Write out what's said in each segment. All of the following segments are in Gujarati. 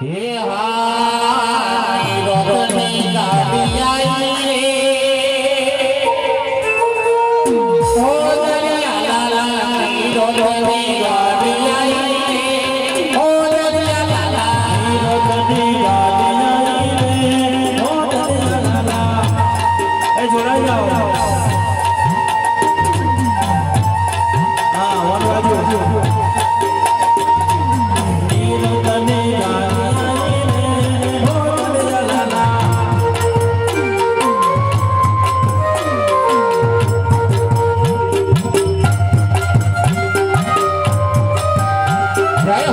હે હાય રોગની ગાડી આઈ રે ઓ દરિયા લાલા રોગની ગાડી প্রায়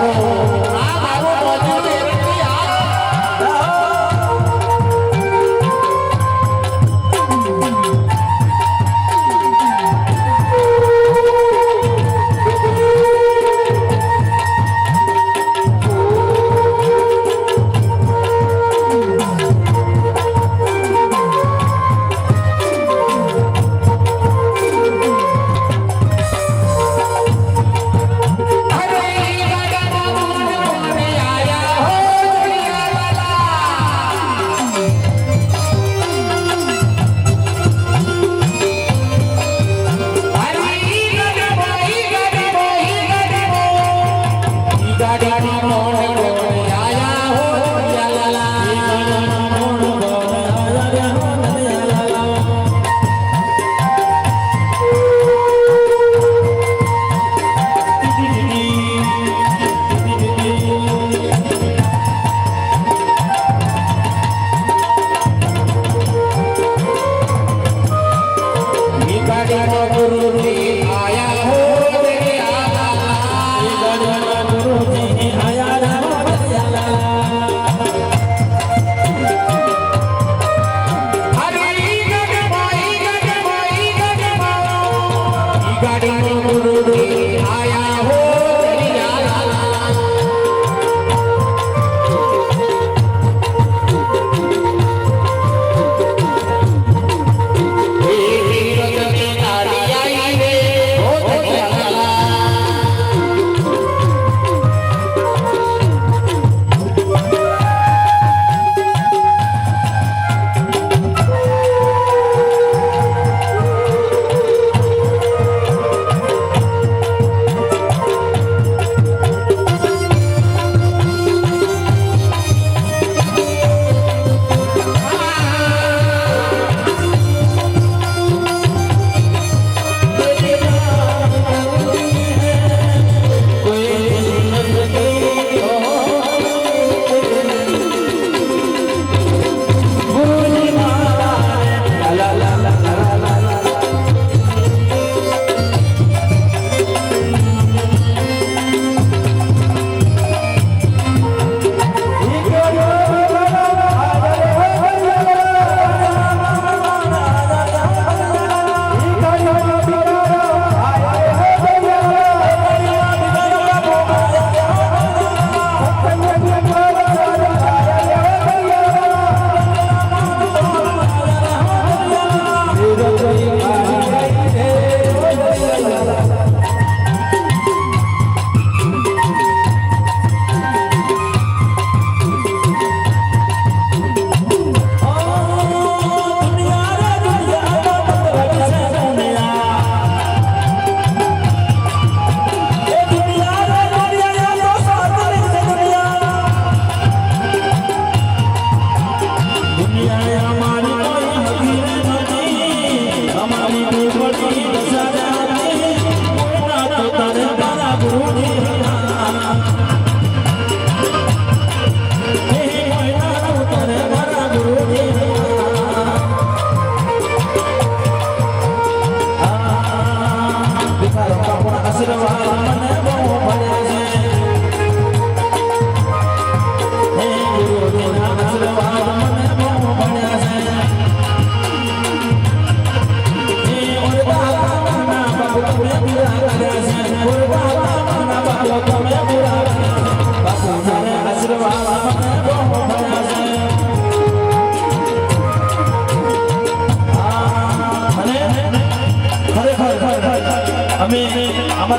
palavra, né?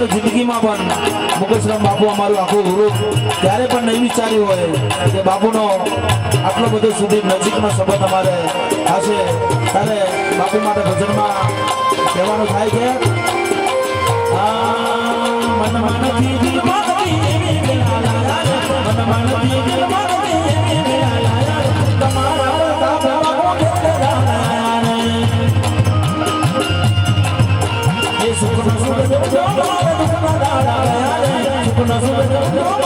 તો જિંદગીમાં પણ મુકેશરામ બાપુ અમારું આખું ગુરુ ત્યારે પણ નહીં વિચાર્યું હોય કે બાપુનો આટલો બધો સુધી નજીકનો સંબંધ અમારે હશે ત્યારે બાપુ માટે ભજનમાં કહેવાનું થાય કે મન મન મન. મન રે.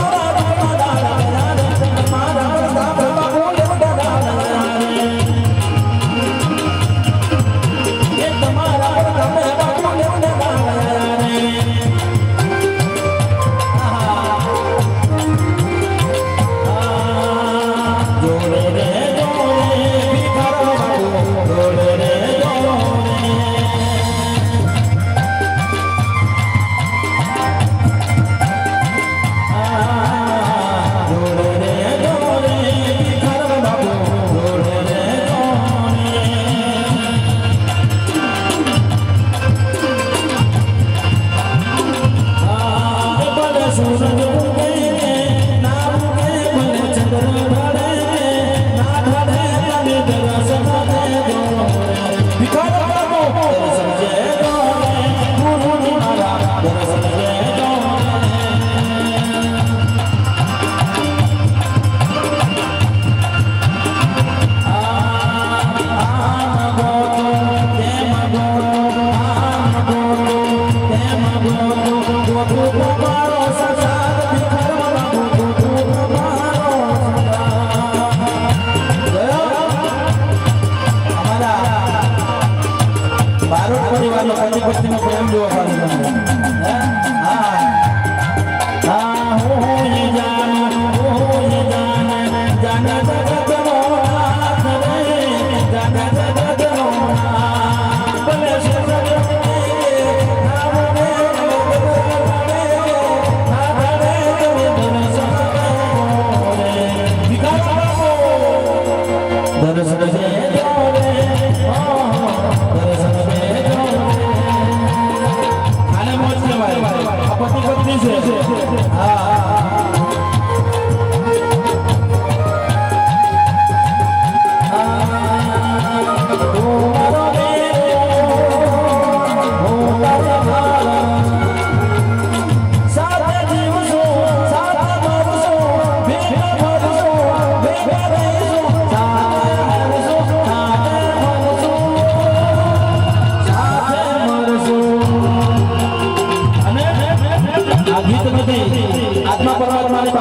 আমি করতে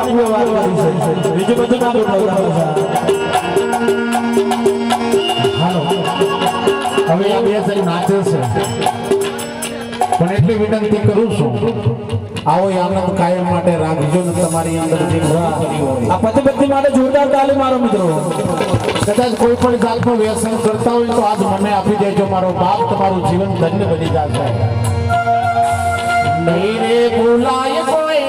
બાપુએ વાત બીજું બધું ના હાલો હવે આ બે જણ નાચે છે પણ એટલી વિનંતી કરું છું. આવો આનંદ કાયમ માટે રાખજો ને તમારી અંદર આ પતિ પત્ની માટે જોરદાર તાલી મારો મિત્રો. કદાચ કોઈ પણ જાતનું વ્યસન કરતા હોય તો આજ મને આપી દેજો મારો બાપ તમારું જીવન ધન્ય બની જશે નહીં રે ભૂલાય કોઈ